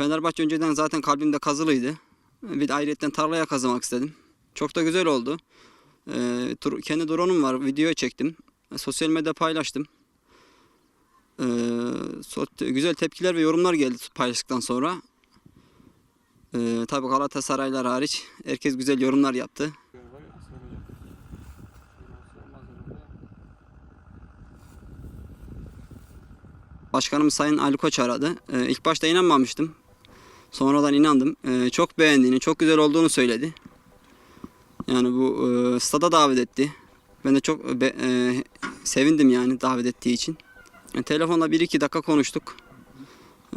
Fenerbahçe önceden zaten kalbimde kazılıydı. Bir de ayrıyetten tarlaya kazımak istedim. Çok da güzel oldu. Ee, kendi drone'um var. Video çektim. Sosyal medyada paylaştım. Ee, güzel tepkiler ve yorumlar geldi paylaştıktan sonra. Ee, tabii Galatasaraylar hariç herkes güzel yorumlar yaptı. Başkanımız Sayın Ali Koç aradı. Ee, ilk başta inanmamıştım. Sonradan inandım. Ee, çok beğendiğini, çok güzel olduğunu söyledi. Yani bu e, stada davet etti. Ben de çok be- e, sevindim yani davet ettiği için. Yani telefonda 1-2 dakika konuştuk.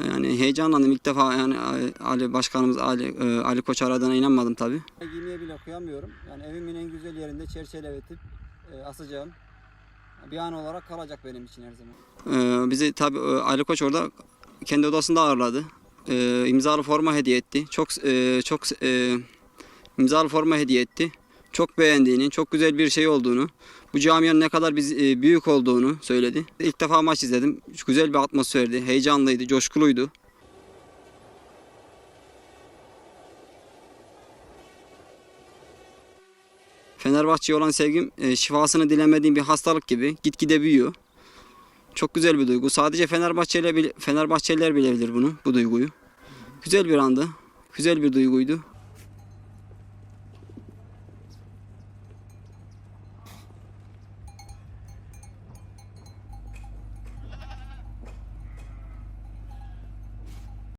Yani heyecanlandım ilk defa yani Ali Başkanımız Ali, e, Ali Koç aradığına inanmadım tabii. Giymeye bile kıyamıyorum. Yani evimin en güzel yerinde çerçeveletip e, asacağım. Bir an olarak kalacak benim için her zaman. Ee, bizi tabii e, Ali Koç orada kendi odasında ağırladı. Ee, imzalı forma hediye etti. Çok e, çok e, imzalı forma hediye etti. Çok beğendiğini, çok güzel bir şey olduğunu, bu camianın ne kadar biz, e, büyük olduğunu söyledi. İlk defa maç izledim. Güzel bir atmosferdi, heyecanlıydı, coşkuluydu. Fenerbahçe'ye olan sevgim e, şifasını dilemediğim bir hastalık gibi gitgide büyüyor. Çok güzel bir duygu. Sadece Fenerbahçeliler Fenerbahçeliler bilebilir bunu, bu duyguyu. Güzel bir andı. Güzel bir duyguydu.